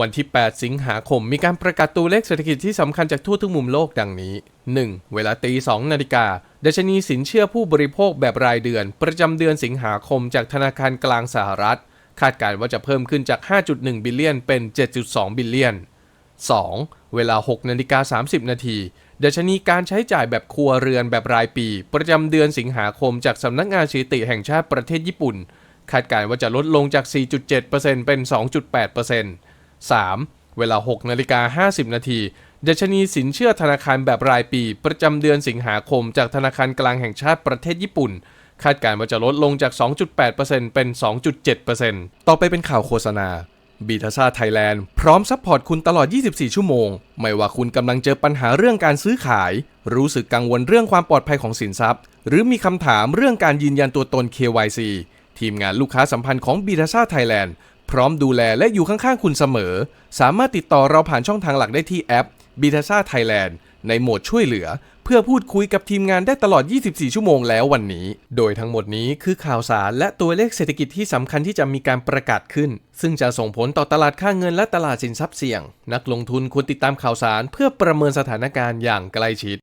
วันที่ 8 สิงหาคม มีการประกาศตัวเลขเศรษฐกิจที่สำคัญจากทั่วทุกมุมโลกดังนี้ 1. เวลาตี 2 นาฬิกาดัชนีสินเชื่อผู้บริโภคแบบรายเดือน ประจำเดือนสิงหาคมจากธนาคารกลางสหรัฐ คาดการณ์ว่าจะเพิ่มขึ้นจาก 5.1 บิลเลียนเป็น 7.2 บิลเลียน 2. เวลา 6 นาฬิกา 30 นาทีดัชนีการใช้จ่ายแบบครัวเรือนแบบรายปี ประจำเดือนสิงหาคมจากสำนักงานสถิติแห่งชาติประเทศญี่ปุ่น คาดการณ์ว่าจะลดลงจาก 4.7%เป็น 2.8% 3. เวลา 6นาฬิกา50 นาทีดัชนีสินเชื่อธนาคารแบบรายปี ประจำเดือนสิงหาคมจากธนาคารกลางแห่งชาติประเทศญี่ปุ่น คาดการณ์ว่าจะลดลงจาก 2.8%เป็น 2.7%ต่อไปเป็นข่าวโฆษณาบีทาซาไทยแลนด์พร้อมซัพพอร์ตคุณตลอด 24 ชั่วโมง ไม่ว่าคุณกำลังเจอปัญหาเรื่องการซื้อขาย รู้สึกกังวลเรื่องความปลอดภัยของสินทรัพย์ หรือมีคำถามเรื่องการยืนยันตัวตน KYC ทีมงานลูกค้าสัมพันธ์ของบีทาซาไทยแลนด์ พร้อมดูแลและอยู่ข้างๆคุณเสมอ สามารถติดต่อเราผ่านช่องทางหลักได้ที่แอปบีทาซาไทยแลนด์ในโหมดช่วยเหลือ เพื่อพูดคุยกับทีมงานได้ตลอด 24 ชั่วโมงแล้ววันนี้ โดยทั้งหมดนี้คือข่าวสารและตัวเลขเศรษฐกิจที่สำคัญที่จะมีการประกาศขึ้น ซึ่งจะส่งผลต่อตลาดค่าเงินและตลาดสินทรัพย์เสี่ยง นักลงทุนควรติดตามข่าวสารเพื่อประเมินสถานการณ์อย่างใกล้ชิด